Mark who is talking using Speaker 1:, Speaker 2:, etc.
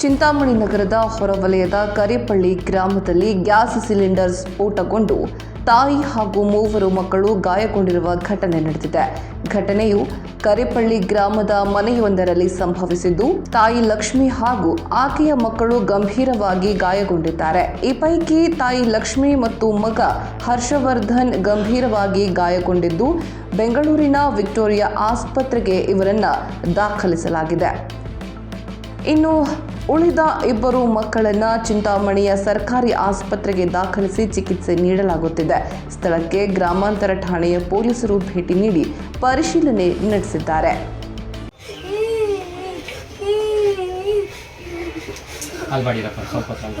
Speaker 1: ಚಿಂತಾಮಣಿ ನಗರದ ಹೊರವಲಯದ ಕರಿಪಳ್ಳಿ ಗ್ರಾಮದಲ್ಲಿ ಗ್ಯಾಸ್ ಸಿಲಿಂಡರ್ ಸ್ಫೋಟಗೊಂಡು ತಾಯಿ ಹಾಗೂ ಮೂವರು ಮಕ್ಕಳು ಗಾಯಗೊಂಡಿರುವ ಘಟನೆ ನಡೆದಿದೆ. ಘಟನೆಯು ಕರಿಪಳ್ಳಿ ಗ್ರಾಮದ ಮನೆಯೊಂದರಲ್ಲಿ ಸಂಭವಿಸಿದ್ದು, ತಾಯಿ ಲಕ್ಷ್ಮಿ ಹಾಗೂ ಆಕೆಯ ಮಕ್ಕಳು ಗಂಭೀರವಾಗಿ ಗಾಯಗೊಂಡಿದ್ದಾರೆ. ಈ ಪೈಕಿ ತಾಯಿ ಲಕ್ಷ್ಮಿ ಮತ್ತು ಮಗ ಹರ್ಷವರ್ಧನ್ ಗಂಭೀರವಾಗಿ ಗಾಯಗೊಂಡಿದ್ದು, ಬೆಂಗಳೂರಿನ ವಿಕ್ಟೋರಿಯಾ ಆಸ್ಪತ್ರೆಗೆ ಇವರನ್ನ ದಾಖಲಿಸಲಾಗಿದೆ. ಇನ್ನು ಉಳಿದ ಇಬ್ಬರು ಮಕ್ಕಳನ್ನ ಚಿಂತಾಮಣಿಯ ಸರ್ಕಾರಿ ಆಸ್ಪತ್ರೆಗೆ ದಾಖಲಿಸಿ ಚಿಕಿತ್ಸೆ ನೀಡಲಾಗುತ್ತಿದೆ. ಸ್ಥಳಕ್ಕೆ ಗ್ರಾಮಾಂತರ ಠಾಣೆಯ ಪೊಲೀಸರು ಭೇಟಿ ನೀಡಿ ಪರಿಶೀಲನೆ ನಡೆಸಿದ್ದಾರೆ.
Speaker 2: ಸ್ವಲ್ಪ ಸ್ವಲ್ಪ